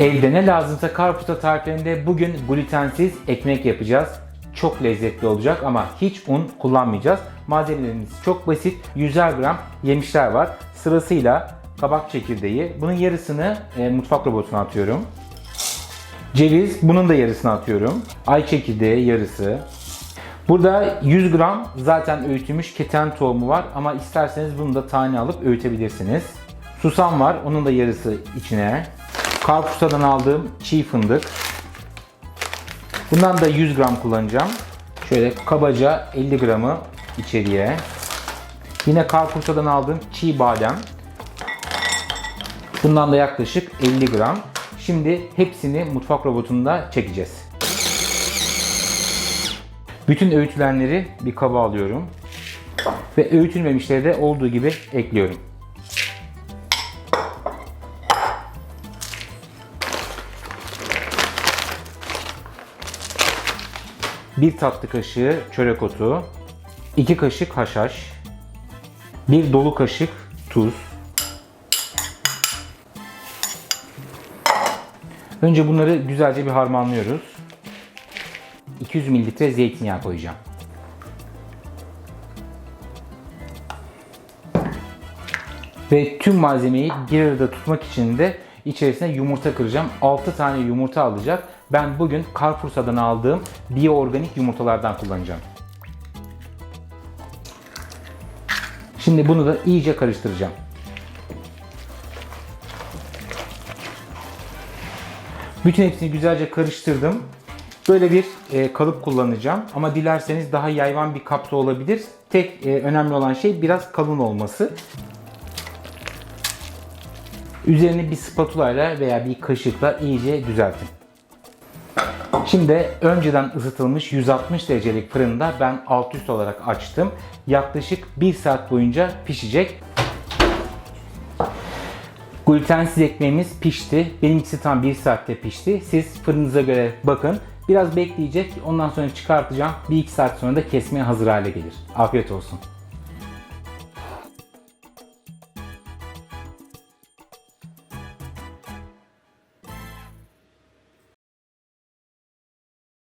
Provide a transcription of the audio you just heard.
Evde ne lazımsa Carrefour'da tariflerinde bugün glutensiz ekmek yapacağız. Çok lezzetli olacak ama hiç un kullanmayacağız. Malzemelerimiz çok basit. 100'er gram yemişler var. Sırasıyla kabak çekirdeği. Bunun yarısını e, mutfak robotuna atıyorum. Ceviz, bunun da yarısını atıyorum. Ay çekirdeği yarısı. Burada 100 gram zaten öğütülmüş keten tohumu var ama isterseniz bunu da tane alıp öğütebilirsiniz. Susam var, onun da yarısı içine. Carrefour'dan aldığım çiğ fındık. Bundan da 100 gram kullanacağım. Şöyle kabaca 50 gramı içeriye. Yine Carrefour'dan aldığım çiğ badem. Bundan da yaklaşık 50 gram. Şimdi hepsini mutfak robotunda çekeceğiz. Bütün öğütülenleri bir kaba alıyorum. Ve öğütülmemişleri de olduğu gibi ekliyorum. Bir tatlı kaşığı çörek otu, 2 kaşık haşhaş, bir dolu kaşık tuz, Önce bunları güzelce bir harmanlıyoruz. 200 mililitre zeytinyağı koyacağım. Ve tüm malzemeyi bir arada tutmak için de içerisine yumurta kıracağım. 6 tane yumurta alacak. Ben bugün Carrefour'dan aldığım organik yumurtalardan kullanacağım. Şimdi bunu da iyice karıştıracağım. Bütün hepsini güzelce karıştırdım. Böyle bir e, kalıp kullanacağım ama dilerseniz daha yayvan bir kap da olabilir. Tek e, önemli olan şey biraz kalın olması. Üzerini bir spatula ile veya bir kaşıkla iyice düzeltin. Şimdi önceden ısıtılmış 160 derecelik fırında ben alt üst olarak açtım. Yaklaşık 1 saat boyunca pişecek. Glutensiz ekmeğimiz pişti. Benimkisi tam 1 saatte pişti. Siz fırınıza göre bakın. Biraz bekleyecek. Ondan sonra çıkartacağım. 1-2 saat sonra da kesmeye hazır hale gelir. Afiyet olsun.